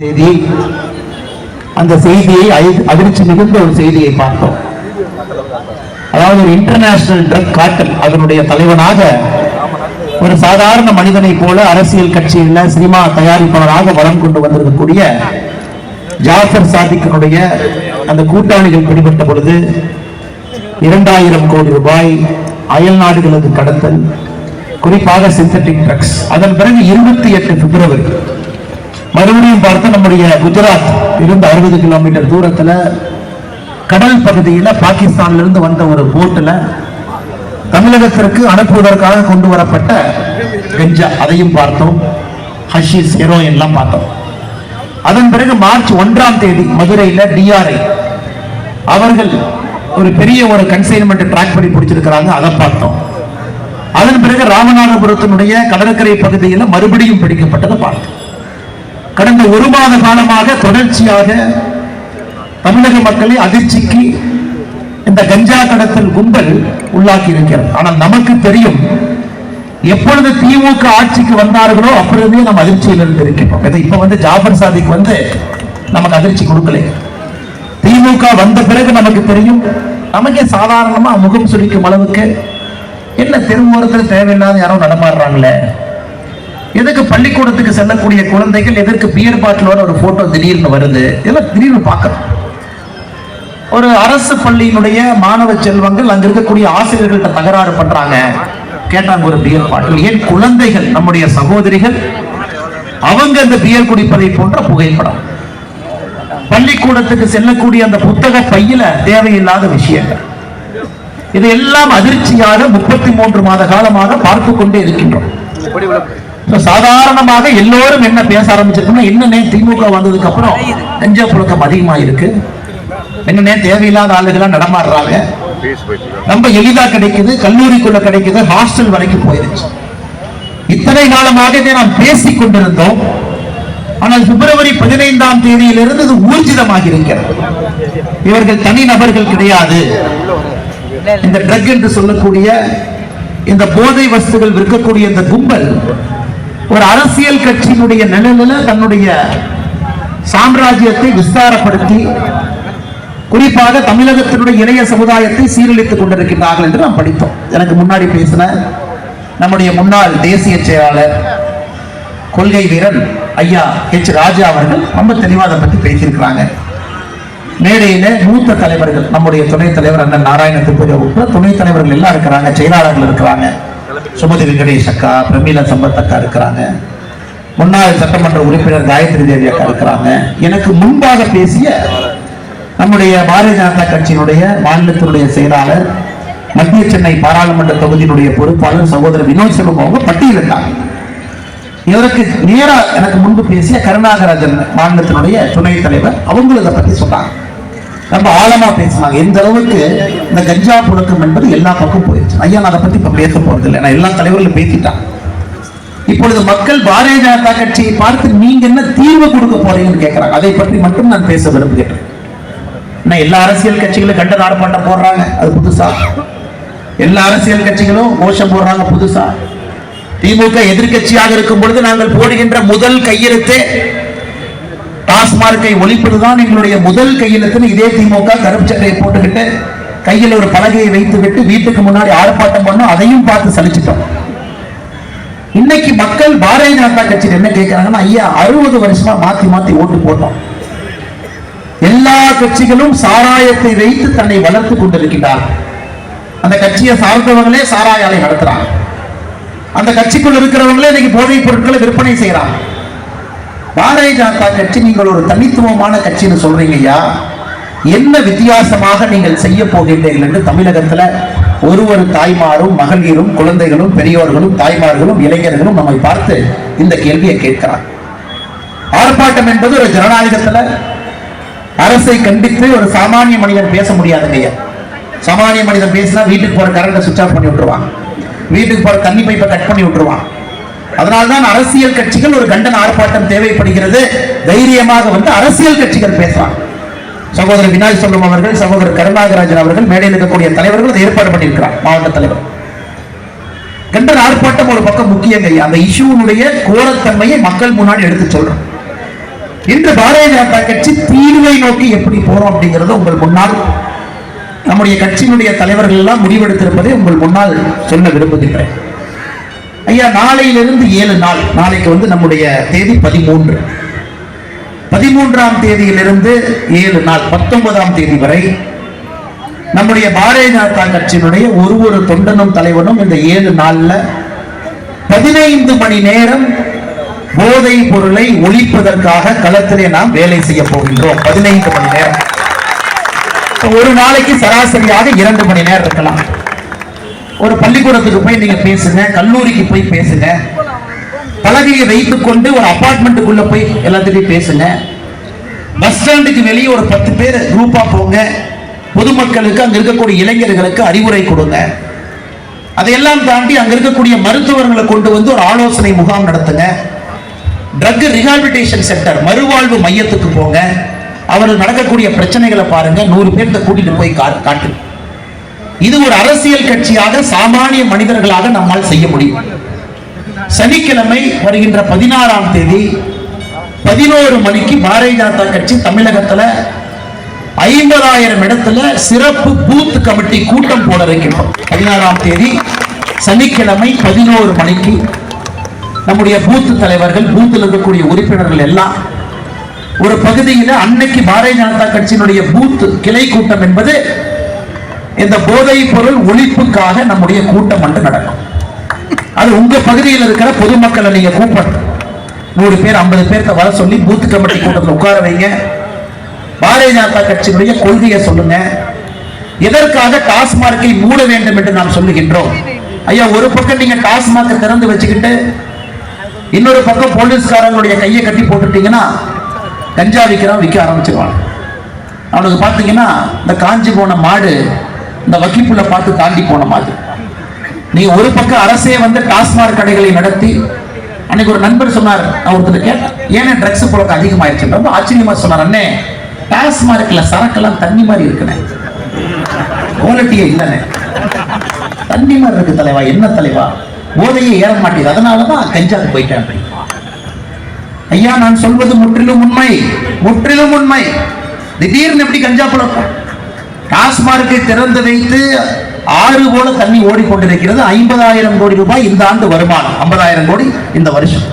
செய்தி அந்த செய்தியை அதிர்ச்சி மிகுந்த ஒரு செய்தியை பார்த்தோம். அதாவது ஒரு இன்டர்நேஷனல் ட்ரக் காட்டல் அதனுடைய தலைவனாக ஒரு சாதாரண மனிதனை போல அரசியல் கட்சியில் சினிமா தயாரிப்பாளராக வளம் கொண்டு வந்திருக்கக்கூடிய ஜாஃபர் சாதிக்கனுடைய அந்த கூட்டாளிகள் பிடிபட்ட பொழுது இரண்டாயிரம் கோடி ரூபாய் அயல் நாடுகளது கடத்தல் குறிப்பாக சிந்தட்டிக் ட்ரக்ஸ் அதன் பிறகு இருபத்தி எட்டு பிப்ரவரி மறுபடியும் பார்த்து நம்முடைய குஜராத் இருந்து அறுபது கிலோமீட்டர் தூரத்துல கடல் பகுதியில பாகிஸ்தான்ல இருந்து வந்த ஒரு போட்டுல தமிழகத்திற்கு அனுப்புவதற்காக கொண்டு வரப்பட்ட கஞ்சா. அதையும் பார்த்தோம். ஹஷீஸ் ஹெரோயின் எல்லாம் பார்த்தோம். அதன் பிறகு மார்ச் ஒன்றாம் தேதி மதுரையில டிஆர்ஐ அவர்கள் ஒரு பெரிய ஒரு கன்சைன்மெண்ட் ட்ராக் பண்ணி பிடிச்சிருக்கிறாங்க. அதை பார்த்தோம். அதன் பிறகு ராமநாதபுரத்தினுடைய கடற்கரை பகுதியில் மறுபடியும் பிடிக்கப்பட்டதை பார்த்தோம். கடந்த ஒரு மாத காலமாக தொடர்ச்சியாக தமிழக மக்களை அதிர்ச்சிக்கு இந்த கஞ்சா கடத்தல் கும்பல் உள்ளாக்கி இருக்கிறது ஆனால் நமக்கு தெரியும் எப்பொழுது திமுக ஆட்சிக்கு வந்தார்களோ அப்பொழுதே நம்ம அதிர்ச்சியில் இருந்து இருக்கின்றோம் இதை இப்ப வந்து ஜாபர் சாதிக்கு வந்து நமக்கு அதிர்ச்சி கொடுக்கல. திமுக வந்த பிறகு நமக்கு தெரியும் நமக்கே சாதாரணமா முகம் சுழிக்கும் அளவுக்கு என்ன தெருவோரத்தில் தேவையில்லாத யாரோ நடமாடுறாங்களே. எதுக்கு பள்ளிக்கூடத்துக்கு செல்லக்கூடிய குழந்தைகள் எதற்கு பியர் பாட்டிலோட ஒரு போட்டோ திடீர்னு வருது? இதெல்லாம் திடீர்னு பார்க்கணும். ஒரு அரசு பள்ளியினுடைய மாணவ செல்வங்கள் அங்க இருக்கக்கூடிய ஆசிரியர்கள்ட்ட தகராறு பண்றாங்க. கேட்டாங்க ஒரு பியர் பாட்டில் ஏன் குழந்தைகள் நம்முடைய சகோதரிகள் அவங்க அந்த பியர் குடிப்பதை போன்ற புகைப்படம்? பள்ளிக்கூடத்துக்கு செல்லக்கூடிய அந்த புத்தக பையில தேவையில்லாத விஷயங்கள். இதையெல்லாம் அதிர்ச்சியாக முப்பத்தி மூன்று மாத காலமாக பார்த்து கொண்டே இருக்கின்றோம். சாதாரணமாக எல்லோரும் என்ன பேச ஆரம்பிச்சிருக்கோம்னா என்னன்னே திமுக வந்ததுக்கு அப்புறம் கஞ்சா புழக்கம் அதிகமா இருக்கு. என்னன்னே தேவையில்லாத ஆளுகளா நடமாடுறாங்க. ரொம்ப எளிதா கிடைக்குது. கல்லூரிக்குள்ள கிடைக்குது. ஹாஸ்டல் வரைக்கும் போயிருச்சு இத்தனை காலமாக இதை நாம் பேசிக் கொண்டிருந்தோம். ஆனால் பிப்ரவரி பதினைந்தாம் தேதியிலிருந்து இது ஊர்ஜிதமாக இருக்கிறது. இவர்கள் தனி நபர்கள் கிடையாது. இந்த ட்ரக் என்று சொல்லக்கூடிய இந்த போதை வஸ்துகள் விற்கக்கூடிய இந்த கும்பல் ஒரு அரசியல் கட்சியினுடைய நிழலில் தன்னுடைய சாம்ராஜ்யத்தை விஸ்தாரப்படுத்தி குறிப்பாக தமிழகத்தினுடைய இளைய சமுதாயத்தை சீரழித்துக் கொண்டிருக்கிறார்கள் என்று நாம் படித்தோம். எனக்கு முன்னாடி பேசின நம்முடைய முன்னாள் தேசிய செயலாளர் கொள்கை வீரன் ஐயா ஹெச் ராஜா அவர்கள் ரொம்ப தெளிவாக அதை பற்றி பேசியிருக்கிறாங்க. மேடையில மூத்த தலைவர்கள் நம்முடைய துணைத் தலைவர் அண்ணன் நாராயண திருப்பதி உட்பட துணைத் தலைவர்கள் எல்லாம் இருக்கிறாங்க செயலாளர்கள் இருக்கிறாங்க. சுமதி வெங்கடேஷ் அக்கா பிரமீளா சம்பத் அக்கா இருக்கிறாங்க. முன்னாள் சட்டமன்ற உறுப்பினர் காயத்ரி தேவி அக்கா இருக்கிறாங்க. எனக்கு முன்பாக பேசிய நம்முடைய பாரதிய ஜனதா கட்சியினுடைய மாநிலத்தினுடைய செயலாளர் மத்திய சென்னை பாராளுமன்ற தொகுதியினுடைய பொறுப்பாளர் சகோதரர் வினோத் செல்வம் அவங்க பட்டியலிட்டாங்க இவருக்கு நேராக எனக்கு முன்பு பேசிய கருணாகராஜன் மாநிலத்தினுடைய துணைத் தலைவர் அவங்களும் இதை பத்தி சொன்னாங்க. ரொம்ப ஆழமா பேசினாங்க எந்த அளவுக்கு இந்த கஞ்சா புழக்கம் என்பது எல்லா பக்கம் போயிடுச்சு ஐயா நான் அதை பத்தி இப்ப பேச போறது இல்லை நான் எல்லா தலைவர்களும் பேசிட்டான் இப்பொழுது மக்கள் பாரதிய ஜனதா கட்சியை பார்த்து நீங்க என்ன தீர்வு கொடுக்க போறீங்கன்னு கேட்கறாங்க அதை பற்றி மட்டும் நான் பேச விரும்புகிறேன். நான் எல்லா அரசியல் கட்சிகளும் கண்டன ஆர்ப்பாட்டம் போடுறாங்க. அது புதுசா. எல்லா அரசியல் கட்சிகளும் கோஷம் போடுறாங்க புதுசா. திமுக எதிர்க்கட்சியாக இருக்கும் பொழுது நாங்கள் போடுகின்ற முதல் கையெழுத்தே டாஸ்மார்க்கை ஒழிப்பதுதான் எங்களுடைய முதல் கையெழுத்துன்னு இதே திமுக கருப்பு சட்டையை போட்டுக்கிட்டு கையில் ஒரு பலகையை வைத்து விட்டு வீட்டுக்கு முன்னாடி ஆர்ப்பாட்டம் பண்ணோம் அதையும் பார்த்து சலிச்சிட்டோம். இன்னைக்கு மக்கள் பாரதிய ஜனதா கட்சியில் என்ன கேட்கிறாங்கன்னா ஐயா அறுபது வருஷமா மாத்தி மாத்தி ஓட்டு போட்டோம். எல்லா கட்சிகளும் சாராயத்தை வைத்து தன்னை வளர்த்து கொண்டிருக்கிறார் அந்த கட்சியை சார்ந்தவர்களே சாராய ஆலை நடத்துறாங்க. அந்த கட்சிக்குள் இருக்கிறவங்களே இன்னைக்கு போதைப் பொருட்களை விற்பனை செய்யறாங்க. பாரதிய ஜனதா கட்சி நீங்கள் ஒரு தனித்துவமான கட்சின்னு சொல்றீங்க ஐயா என்ன வித்தியாசமாக நீங்கள் செய்ய போகின்றீர்கள் என்று தமிழகத்துல ஒரு ஒரு தாய்மாரும் மகளிரும் குழந்தைகளும் பெரியோர்களும் தாய்மார்களும் இளைஞர்களும் நம்மை பார்த்து இந்த கேள்வியை கேட்கிறார். ஆர்ப்பாட்டம் என்பது ஒரு ஜனநாயகத்துல அரசை கண்டித்து ஒரு சாமானிய மனிதன் பேச முடியாதுங்க ஐயா சாமானிய மனிதன் பேசினா வீட்டுக்கு போற கரண்ட்டை சுவிச் ஆஃப் பண்ணி விட்டுருவான். வீட்டுக்கு போற தண்ணி பைப்பை கட் பண்ணி விட்டுருவான். அதனால்தான் அரசியல் கட்சிகள் ஒரு கண்டன ஆர்ப்பாட்டம் தேவைப்படுகிறது. தைரியமாக வந்து அரசியல் கட்சிகள் பேசலாம் சகோதரர் வினாய் சொல்லும் அவர்கள் சகோதரர் கருணாகராஜன் அவர்கள் மேடையில் இருக்கக்கூடிய தலைவர்கள் அதை ஏற்பாடு பண்ணியிருக்கிறார் மாவட்ட தலைவர். கண்டன ஆர்ப்பாட்டம் ஒரு பக்கம் முக்கியங்க அந்த இஷ்யூனுடைய கோரத்தன்மையை மக்கள் முன்னாடி எடுத்து சொல்றோம். இன்று பாரதிய ஜனதா கட்சி தீர்வை நோக்கி எப்படி போறோம் அப்படிங்கறது உங்கள் முன்னால் நம்முடைய கட்சியினுடைய தலைவர்கள் எல்லாம் முடிவெடுத்திருப்பதை உங்கள் முன்னால் சொல்ல விரும்புகின்றேன். ஐயா நாளையிலிருந்து ஏழு நாள். நாளைக்கு வந்து நம்முடைய தேதி பதிமூன்று. பதிமூன்றாம் தேதியிலிருந்து ஏழு நாள் பத்தொன்பதாம் தேதி வரை நம்முடைய பாரதிய ஜனதா கட்சியினுடைய ஒரு ஒரு தொண்டனும் தலைவனும் இந்த ஏழு நாள்ல பதினைந்து மணி நேரம் போதை பொருளை ஒழிப்பதற்காக களத்திலே நாம் வேலை செய்ய போகின்றோம். பதினைந்து மணி நேரம். ஒரு நாளைக்கு சராசரியாக இரண்டு மணி நேரம் இருக்கலாம். ஒரு பள்ளிக்கூடத்துக்கு போய் நீங்க பேசுங்க கல்லூரிக்கு போய் பேசுங்க. பலகையை வைத்துக் கொண்டு ஒரு அபார்ட்மெண்ட்டுக்குள்ள போய் எல்லாத்துட்டையும் பேசுங்க. பஸ் ஸ்டாண்டுக்கு வெளியே ஒரு பத்து பேர் குரூப்பா போங்க. பொதுமக்களுக்கு அங்க இருக்கக்கூடிய இளைஞர்களுக்கு அறிவுரை கொடுங்க. அதையெல்லாம் தாண்டி அங்க இருக்கக்கூடிய மருத்துவர்களை கொண்டு வந்து ஒரு ஆலோசனை முகாம் நடத்துங்க. ட்ரக் ரிஹாபிலிட்டேஷன் சென்டர் மறுவாழ்வு மையத்துக்கு போங்க. அவர்கள் நடக்கக்கூடிய பிரச்சனைகளை பாருங்க. நூறு பேர்த்த கூட்டிட்டு போய் காட்டு. இது ஒரு அரசியல் கட்சியாக சாமானிய மனிதர்களாக நம்மால் செய்ய முடியும். சனிக்கிழமை வருகின்ற பதினாறாம் தேதி பதினோரு மணிக்கு பாரதிய ஜனதா கட்சி தமிழகத்துல ஐம்பதாயிரம் இடத்துல சிறப்பு பூத் கமிட்டி கூட்டம் போட இருக்கின்றோம் பதினாறாம் தேதி சனிக்கிழமை பதினோரு மணிக்கு நம்முடைய பூத்து தலைவர்கள் பூத்தில் இருக்கக்கூடிய உறுப்பினர்கள் எல்லாம் ஒரு பகுதியில் அன்னைக்கு பாரதிய ஜனதா கட்சியினுடைய பூத் கிளை கூட்டம் என்பது இந்த போதைப் பொருள் ஒழிப்புக்காக நம்முடைய கூட்டம் வந்து நடக்கும். அது உங்க பகுதியில் இருக்கிற பொதுமக்களை நீங்க கூப்பிடணும். நூறு பேர் ஐம்பது பேர்த்த வர சொல்லி பூத் கமிட்டி கூட்டத்தில் உட்கார வைங்க. பாரதிய ஜனதா கட்சியினுடைய கொள்கையை சொல்லுங்க. எதற்காக டாஸ்மார்க்கை மூட வேண்டும் என்று நாம் சொல்லுகின்றோம்? ஐயா ஒரு பக்கம் நீங்க டாஸ்மார்க்கை திறந்து வச்சுக்கிட்டு இன்னொரு பக்கம் போலீஸ்காரங்களுடைய கையை கட்டி போட்டுட்டீங்கன்னா கஞ்சா விற்கிறான் விற்க ஆரம்பிச்சிருவான். அவனுக்கு பார்த்தீங்கன்னா இந்த காஞ்சி போன மாடு இந்த வக்கிப்புள்ள பார்த்து தாண்டி போன மாதிரி. நீ ஒரு பக்கம் அரசே வந்து டாஸ்மாக் கடைகளை நடத்தி அன்னைக்கு ஒரு நண்பர் சொன்னார் நான் ஒருத்தர் கேட்டேன் ஏன் ட்ரக்ஸ் புழக்கம் அதிகமாயிருச்சு? ரொம்ப ஆச்சரியமா சொன்னார் அண்ணே டாஸ்மார்க்ல சரக்கெல்லாம் தண்ணி மாதிரி இருக்குண்ணே. குவாலிட்டியே இல்லைண்ணே. தண்ணி மாதிரி இருக்கு தலைவா என்ன தலைவா? போதையே ஏற மாட்டேங்குது. அதனாலதான் கஞ்சாக்கு போயிட்டேன். ஐயா நான் சொல்வது முற்றிலும் உண்மை முற்றிலும் உண்மை. திடீர்னு எப்படி கஞ்சா புழக்கம்? டாஸ்மார்க்கை திறந்து வைத்து ஆறு போல தண்ணி ஓடிக்கொண்டிருக்கிறது. ஐம்பதாயிரம் கோடி ரூபாய் இந்த ஆண்டு வருமானம். ஐம்பதாயிரம் கோடி இந்த வருஷம்.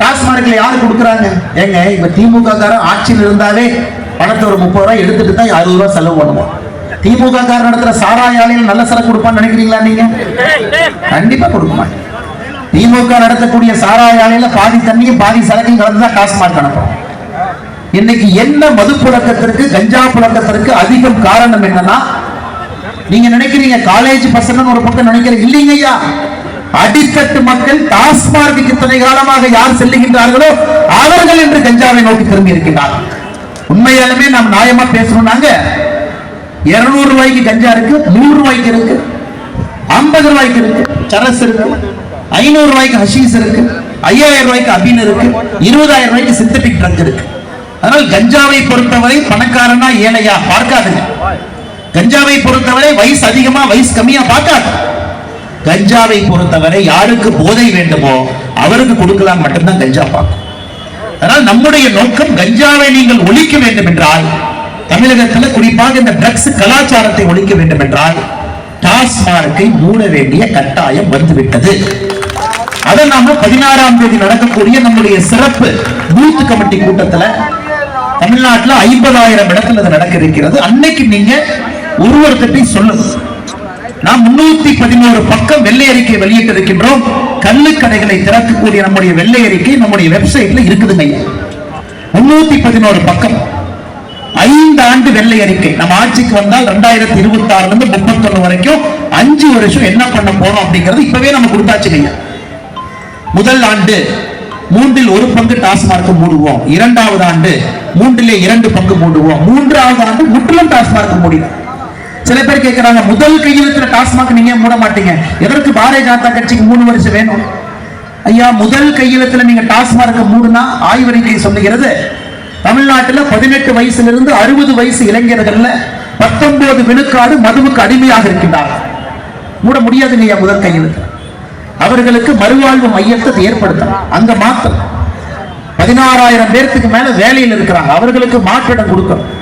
டாஸ்மார்க்ல யாரு கொடுக்குறாங்க? ஏங்க இப்ப திமுக காரன் ஆட்சியில் இருந்தாலே பணத்தை ஒரு முப்பது ரூபாய் எடுத்துட்டு தான் அறுபது ரூபாய் செலவு பண்ணுவோம் திமுக காரன் நடத்துற சாராய ஆலையில் நல்ல சரக்கு கொடுப்பான்னு நினைக்கிறீங்களா நீங்க? கண்டிப்பா கொடுக்குமா? திமுக நடத்தக்கூடிய சாராய ஆலையில பாதி தண்ணியும் பாதி சரக்கையும் கலந்து தான் டாஸ்மார்க் அனுப்புறோம். இன்னைக்கு என்ன மது புழக்கத்திற்கு கஞ்சா புழக்கத்திற்கு அதிகம் காரணம் என்னன்னா நீங்க நினைக்கிறீங்க காலேஜ் பசங்க ஒரு பக்கம் நினைக்கிறீங்க இல்லைங்க ஐயா. அடித்தட்டு மக்கள் டாஸ்மார்க்கு இத்தனை காலமாக யார் செல்லுகின்றார்களோ அவர்கள் என்று கஞ்சாவை நோக்கி திரும்பி இருக்கின்றார்கள் உண்மையாலுமே நாம் நியாயமா பேசணும்னாங்க இருநூறு ரூபாய்க்கு கஞ்சா இருக்கு நூறு ரூபாய்க்கு இருக்கு ஐம்பது ரூபாய்க்கு இருக்கு சரஸ் இருக்கு ஐநூறு ரூபாய்க்கு ஹஷீஸ் இருக்கு ஐயாயிரம் ரூபாய்க்கு அபின் இருக்கு இருபதாயிரம் ரூபாய்க்கு சிந்தட்டிக் ட்ரக் இருக்கு. அதனால் கஞ்சாவை பொறுத்தவரை பணக்காரனா ஏழையா பார்க்காதுங்க. கஞ்சாவை பொறுத்தவரை வயசு அதிகமா வயசு கம்மியா பார்க்காது. கஞ்சாவை பொறுத்தவரை யாருக்கு போதை வேண்டுமோ அவருக்கு கொடுக்கலாம் மட்டும்தான் கஞ்சா பார்க்கும். அதனால் நம்முடைய நோக்கம் கஞ்சாவை நீங்கள் ஒழிக்க வேண்டும் என்றால் தமிழகத்தில் குறிப்பாக இந்த ட்ரக்ஸ் கலாச்சாரத்தை ஒழிக்க வேண்டும் என்றால் டாஸ்மார்க்கை மூட வேண்டிய கட்டாயம் வந்துவிட்டது. அதை நாம பதினாறாம் தேதி நடக்கக்கூடிய நம்முடைய சிறப்பு பூத் கமிட்டி கூட்டத்துல தமிழ்நாட்டில் ஐம்பதாயிரம் இடத்துல அது நடக்க இருக்கிறது அன்னைக்கு நீங்க ஒருவர்கிட்டையும் சொல்லுங்க நாம் முன்னூத்தி பதினோரு பக்கம் வெள்ளை அறிக்கை வெளியிட்டு இருக்கின்றோம் கல்லு கடைகளை திறக்கக்கூடிய நம்முடைய வெள்ளை அறிக்கை நம்முடைய வெப்சைட்ல இருக்குதுங்க. முன்னூத்தி பதினோரு பக்கம். ஐந்து ஆண்டு வெள்ளை அறிக்கை. நம்ம ஆட்சிக்கு வந்தால் ரெண்டாயிரத்தி இருபத்தி ஆறுல இருந்து முப்பத்தொன்னு வரைக்கும் அஞ்சு வருஷம் என்ன பண்ண போறோம் அப்படிங்கறது இப்பவே நம்ம கொடுத்தாச்சு முதல் ஆண்டு மூன்றில் ஒரு பங்கு டாஸ்மார்க் மூடுவோம். இரண்டாவது ஆண்டு மூன்றிலே இரண்டு பங்கு மூடுவோம். மூன்றாவது ஆண்டு முற்றிலும் டாஸ்மார்க் மூடிடும். சில பேர் கேட்கிறாங்க முதல் கையெழுத்துல டாஸ்மாக் நீங்க மூட மாட்டீங்க? எதற்கு பாரதிய ஜனதா கட்சிக்கு மூணு வருஷம் வேணும்? ஐயா முதல் கையெழுத்துல நீங்க டாஸ்மார்க்க மூடுனா ஆய்வறிக்கை சொல்லுகிறது தமிழ்நாட்டுல பதினெட்டு வயசுல இருந்து அறுபது வயசு இளைஞர்கள்ல பத்தொன்பது விழுக்காடு மதுவுக்கு அடிமையாக இருக்கின்றார்கள். மூட முடியாதுங்க ஐயா முதல் கையெழுத்து அவர்களுக்கு மறுவாழ்வு மையத்தை ஏற்படுத்தணும் அங்க மாத்தணும் பதினாறாயிரம் பேர்த்துக்கு மேல வேலையில் இருக்கிறாங்க. அவர்களுக்கு மாற்றிடம் கொடுக்கணும்.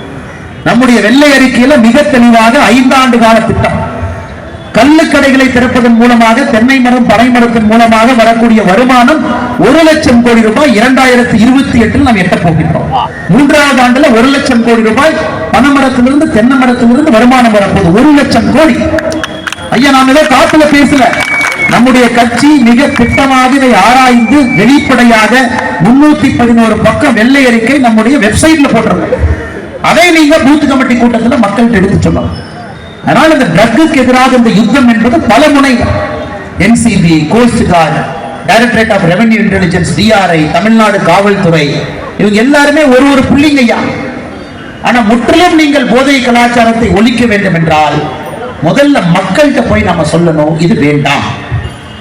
நம்முடைய வெள்ளை அறிக்கையில மிக தெளிவாக ஐந்தாண்டு கால திட்டம். கல்லுக்கடைகளை திறப்பதன் மூலமாக தென்னை மரம் பனை மரத்தின் மூலமாக வரக்கூடிய வருமானம் ஒரு லட்சம் கோடி ரூபாய் இரண்டாயிரத்தி இருபத்தி எட்டில் நாம் எட்ட போகின்றோம். மூன்றாவது ஆண்டுல ஒரு லட்சம் கோடி ரூபாய் பனைமரத்திலிருந்து தென்னை மரத்திலிருந்து வருமானம் வரப்போகுது. ஒரு லட்சம் கோடி. ஐயா நாம் ஏதோ காத்துல பேசல. நம்முடைய கட்சி மிக திட்டமாக இதை ஆராய்ந்து வெளிப்படையாக முன்னூத்தி பதினோரு பக்கம் வெள்ளை அறிக்கை நம்முடைய வெப்சைட்ல போட்டிருக்கோம் அதை நீங்க பூத் கமிட்டி கூட்டத்தில் மக்கள்கிட்ட எடுத்து சொல்லணும். அதனால இந்த ட்ரக்குக்கு எதிராக இந்த யுத்தம் என்பது பல முனை. NCB coast guard directorate of revenue intelligence DRI Tamil Nadu காவல்துறை இவங்க எல்லாருமே ஒரு ஒரு புள்ளிங்கையா ஆனா முற்றிலும் நீங்கள் போதை கலாச்சாரத்தை ஒழிக்க வேண்டும் என்றால் முதல்ல மக்கள்கிட்ட போய் நாம சொல்லணும் இது வேண்டாம்.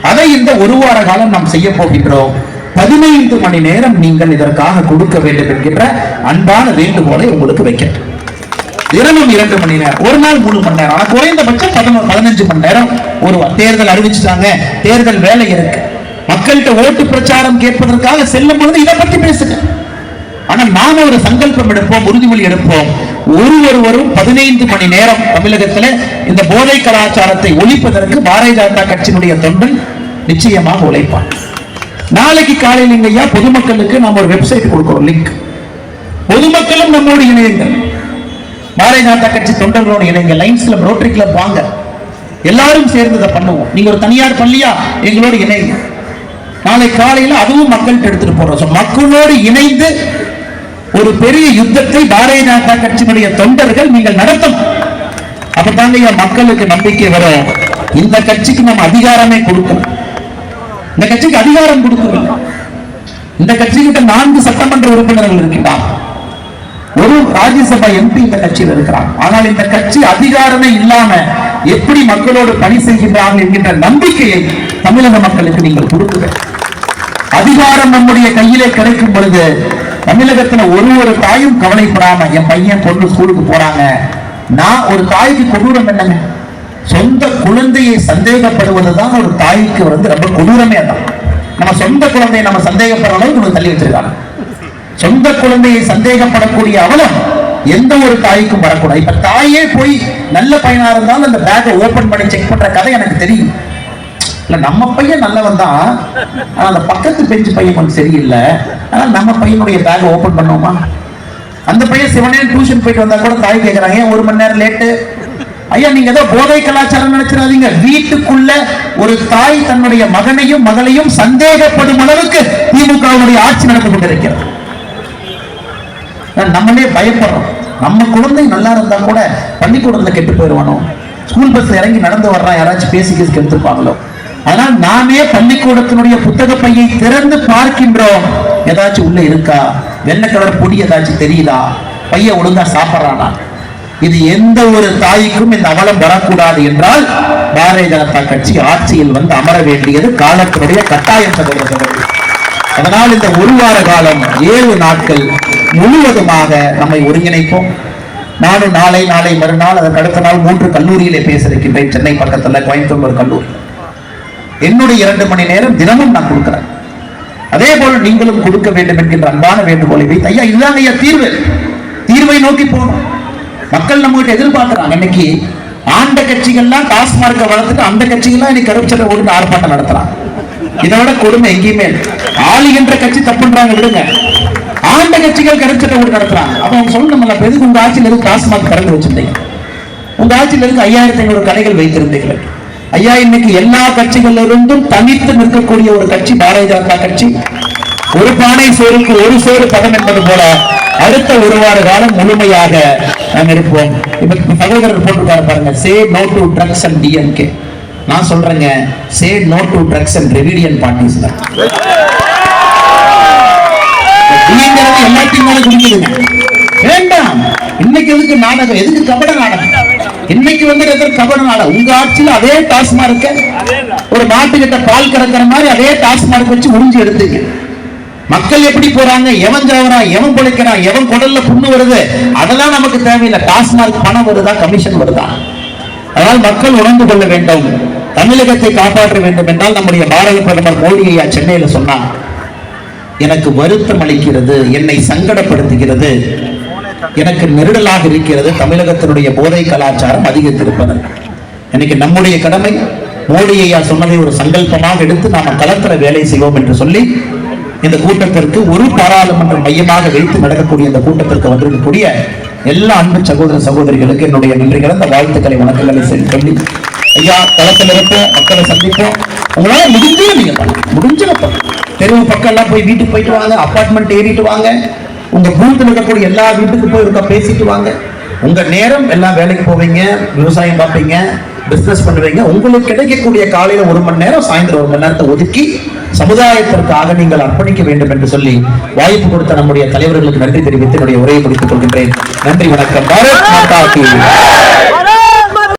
அதை இந்த ஒரு வார காலம் நாம் செய்ய போகின்றோம். பதினைந்து மணி நேரம் நீங்கள் இதற்காக கொடுக்க வேண்டும் என்கின்ற அன்பான வேண்டுகோளை உங்களுக்கு வைக்கிறேன். தினமும் இரண்டு மணி நேரம் ஒரு நாள் மூணு மணி நேரம். ஆனா குறைந்தபட்சம் பதினோரு பதினஞ்சு மணி நேரம் ஒரு தேர்தல் அறிவிச்சுட்டாங்க. தேர்தல் வேலை இருக்கு. மக்கள்கிட்ட ஓட்டு பிரச்சாரம் கேட்பதற்காக செல்லும் பொழுது இதை பத்தி பேசுங்க. ஆனால் நாம ஒரு சங்கல்பம் எடுப்போம் உறுதிமொழி எடுப்போம். ஒரு ஒருவரும் பதினைந்து மணி நேரம் தமிழகத்துல இந்த போதை கலாச்சாரத்தை ஒழிப்பதற்கு பாரதிய ஜனதா கட்சியினுடைய தொண்டன் நிச்சயமாக உழைப்பான் நாளைக்கு காலையில் நீங்க ஐயா பொதுமக்களுக்கு நாம ஒரு வெப்சைட் கொடுக்கிறோம் லிங்க் பொதுமக்களும் நம்மோடு இணையுங்கள். பாரதிய ஜனதா கட்சி தொண்டர்களோடு இணைங்க லைன்ஸ் கிளப் ரோட்டரி கிளப் வாங்க. எல்லாரும் சேர்ந்து இதை பண்ணுவோம். நீங்க ஒரு தனியார் பள்ளியா எங்களோடு இணைங்க நாளை காலையில அதுவும் மக்கள்கிட்ட எடுத்துட்டு போறோம். மக்களோடு இணைந்து ஒரு பெரிய யுத்தத்தை பாரதிய ஜனதா கட்சியினுடைய தொண்டர்கள் நீங்கள் நடத்தும் அப்பதாங்க மக்களுக்கு நம்பிக்கை வர இந்த கட்சிக்கு நம்ம அதிகாரமே கொடுக்கணும். இந்த கட்சிக்கு அதிகாரம் கொடுக்கணும். இந்த கட்சிக்கிட்ட நான்கு சட்டமன்ற உறுப்பினர்கள் இருக்கிறார் ஒரு ராஜ்யசபா எம்பி இந்த கட்சியில் இருக்கிறார். ஆனால் இந்த கட்சி அதிகாரமே இல்லாம எப்படி மக்களோடு பணி செய்கின்றார்கள் என்கின்ற நம்பிக்கையை தமிழக மக்களுக்கு நீங்கள் கொடுக்குங்க அதிகாரம் நம்முடைய கையிலே கிடைக்கும் பொழுது தமிழகத்துல ஒரு ஒரு தாயும் கவலைப்படாம என் பையன் பொண்ணு ஸ்கூலுக்கு போறாங்க. நான் ஒரு தாய்க்கு கொடூரம் என்னங்க? சொந்த குழந்தையை சந்தேகப்படுவதுதான் ஒரு தாய்க்கு வந்து ரொம்ப கொடூரமே அதான். நம்ம சொந்த குழந்தையை நம்ம சந்தேகப்படுற அளவுக்கு நம்ம தள்ளி வச்சிருக்காங்க. சொந்த குழந்தையை சந்தேகப்படக்கூடிய அவலம் எந்த ஒரு தாய்க்கும் வரக்கூடாது. இப்ப தாயே போய் நல்ல பையனா இருந்தாலும் அந்த பேக்கை ஓபன் பண்ணி செக் பண்ற கதை எனக்கு தெரியும். இல்ல நம்ம பையன் நல்லவன் தான். ஆனா அந்த பக்கத்து பெஞ்சு பையன் கொஞ்சம் சரியில்லை. ஆனா நம்ம பையனுடைய பேக் ஓபன் பண்ணுவோமா? அந்த பையன் சிவனே டியூஷன் போயிட்டு வந்தா கூட தாய் கேட்கறாங்க ஏன் ஒரு மணி நேரம் லேட்டு ஐயா நீங்க ஏதோ போதை கலாச்சாரம் நினைச்சிடாதீங்க. வீட்டுக்குள்ள ஒரு தாய் தன்னுடைய மகனையும் மகளையும் சந்தேகப்படும் அளவுக்கு திமுகவுடைய ஆட்சி நடந்து கொண்டிருக்கிறது. நம்மளே பயப்படுறோம். நம்ம குழந்தை நல்லா இருந்தா கூட பள்ளிக்கூடத்துல கெட்டு போயிடுவானோ ஸ்கூல் பஸ்ல இறங்கி நடந்து வர்றான் யாராச்சும் பேசி கேஸ் கெடுத்துருப்பாங்களோ? அதனால் நாமே பள்ளிக்கூடத்தினுடைய புத்தக பையை திறந்து பார்க்கின்றோம். ஏதாச்சும் உள்ள இருக்கா? வெள்ளை கலர் பொடி ஏதாச்சும் தெரியுதா? பைய ஒழுங்கா சாப்பிட்றானா? இது எந்த ஒரு தாய்க்கும் இந்த அவலம் வரக்கூடாது என்றால் பாரதிய ஜனதா கட்சி ஆட்சியில் வந்து அமர வேண்டியது காலத்தினுடைய கட்டாயம் சகோதரர்கள் அதனால் இந்த ஒரு வார காலம் ஏழு நாட்கள் முழுவதுமாக நம்மை ஒருங்கிணைப்போம். நானும் நாளை நாளை மறுநாள் அதற்கு அடுத்த நாள் மூன்று கல்லூரியிலே பேச இருக்கின்றேன். சென்னை பக்கத்தில் கோயம்புத்தூர் ஒரு கல்லூரி. என்னுடைய இரண்டு மணி நேரம் தினமும் நான் கொடுக்கிறேன். அதே போல் நீங்களும் கொடுக்க வேண்டும் என்கின்ற அன்பான வேண்டுகோளை வைத்து ஐயா இதுதான் ஐயா தீர்வு. தீர்வை நோக்கி போகணும். மக்கள் நம்ம கிட்ட எதிர்பார்க்கிறாங்க. இன்னைக்கு ஆண்ட கட்சிகள்லாம் டாஸ்மார்க்கை வளர்த்துட்டு அந்த கட்சிகள்லாம் இன்னைக்கு கருப்புச்சட்டை ஓட்டு ஆர்ப்பாட்டம் நடத்துறாங்க. இதை விட கொடுமை எங்கேயுமே ஆளுகின்ற கட்சி தப்புன்றாங்க விடுங்க. ஆண்ட கட்சிகள் கருச்சட்டை ஓட்டு நடத்துறாங்க. அப்ப அவங்க சொல்லணும்ல இப்ப எதுக்கு உங்க ஆட்சியில் எதுக்கு டாஸ்மாக் திறந்து வச்சிருந்தீங்க? உங்க ஆட்சியில் இருந்து ஐயாயிரத்தி ஐநூறு கடைகள் வைத்திருந்தீர்கள்? ஐயா இன்னைக்கு எல்லா கட்சிகளில் இருந்தும் தனித்து நிற்கக்கூடிய ஒரு கட்சி பாரதிய ஜனதா கட்சி. ஒரு பானை சோறுக்கு ஒரு சோறு பதம் என்பது போல அடுத்த ஒரு வார காலம் முழுமையாக நாங்க இருப்போம். இப்ப சகோதரர் போட்டிருக்காரு பாருங்க say no to drugs and DMK நான் சொல்றேங்க say no to drugs and ரெவிடியன் parties தான். எல்லாத்தையும் மேல குடிக்குதுங்க. வேண்டாம். இன்னைக்கு எதுக்கு நாடகம்? எதுக்கு கபட நாடகம்? இன்னைக்கு வந்து எதற்கு கபட உங்க ஆட்சியில அதே டாஸ்மார்க்க ஒரு மாட்டுக்கிட்ட பால் கறக்கிற மாதிரி அதே டாஸ்மார்க் வச்சு முடிஞ்சு எடுத்தீங்க. மக்கள் எப்படி போறாங்க? எவன் சாவறான் எவன் பிழைக்கிறான்? எவன் குடல்ல புண்ணு வருது? அதெல்லாம் நமக்கு தேவையில்லை. டாஸ்மார்க் பணம் வருதா? கமிஷன் வருதா? அதனால் மக்கள் உணர்ந்து கொள்ள வேண்டும். தமிழகத்தை காப்பாற்ற வேண்டும் என்றால் நம்முடைய பாரத பிரதமர் மோடி ஐயா சென்னையில் சொன்னாங்க எனக்கு வருத்தம் அளிக்கிறது என்னை சங்கடப்படுத்துகிறது எனக்கு நெருடலாக இருக்கிறது தமிழகத்தினுடைய போதை கலாச்சாரம் அதிகரித்திருப்பதன் இன்னைக்கு நம்முடைய கடமை மோடி ஐயா சொன்னதை ஒரு சங்கல்பமாக எடுத்து நாம களத்துல வேலை செய்வோம் என்று சொல்லி இந்த கூட்டத்திற்கு ஒரு பாராளுமன்ற மையமாக வைத்து நடக்கக்கூடிய இந்த கூட்டத்திற்கு வந்திருக்கக்கூடிய எல்லா அன்பு சகோதர சகோதரிகளுக்கு என்னுடைய நன்றி கலந்த வாழ்த்துக்களை வணக்கங்களை சொல்லி ஐயா களத்தில் இருப்போம் மக்களை சந்திப்போம். உங்களால முடிஞ்சதை நீங்க பண்ணலாம். முடிஞ்சதை பண்ணலாம். தெருவு பக்கம் எல்லாம் போய் வீட்டுக்கு போயிட்டு வாங்க அப்பார்ட்மெண்ட் ஏறிட்டு வாங்க. உங்க பூத்துல இருக்கக்கூடிய எல்லா வீட்டுக்கு போய் இருக்க பேசிட்டு வாங்க. உங்க நேரம் எல்லாம் வேலைக்கு போவீங்க விவசாயம் பார்ப்பீங்க பிஸ்னஸ் பண்ணுவீங்க. உங்களுக்கு கிடைக்கக்கூடிய காலையில ஒரு மணி நேரம் சாயந்தரம் ஒரு மணி நேரத்தை ஒதுக்கி சமுதாயத்திற்காக நீங்கள் அர்ப்பணிக்க வேண்டும் என்று சொல்லி வாய்ப்பு கொடுத்த நம்முடைய தலைவர்களுக்கு நன்றி தெரிவித்து என்னுடைய உரையை முடித்துக் கொள்கின்றேன். நன்றி வணக்கம். பாரத் மாதா